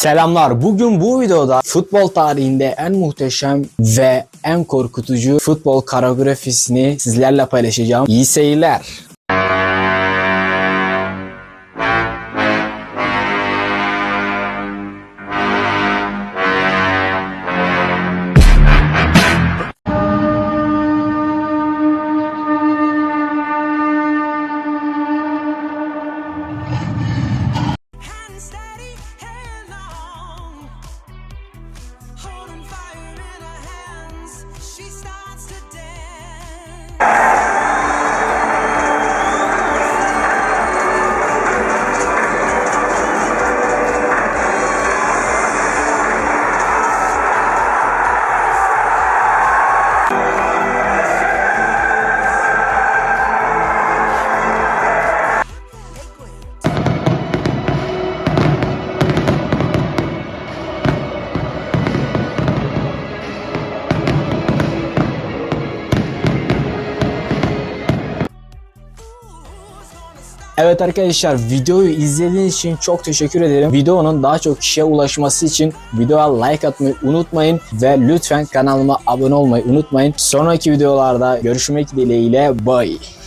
Selamlar. Bugün bu videoda futbol tarihinde en muhteşem ve en korkutucu futbol koreografisini sizlerle paylaşacağım. İyi seyirler. Evet arkadaşlar videoyu izlediğiniz için çok teşekkür ederim. Videonun daha çok kişiye ulaşması için videoya like atmayı unutmayın ve lütfen kanalıma abone olmayı unutmayın. Sonraki videolarda görüşmek dileğiyle bye.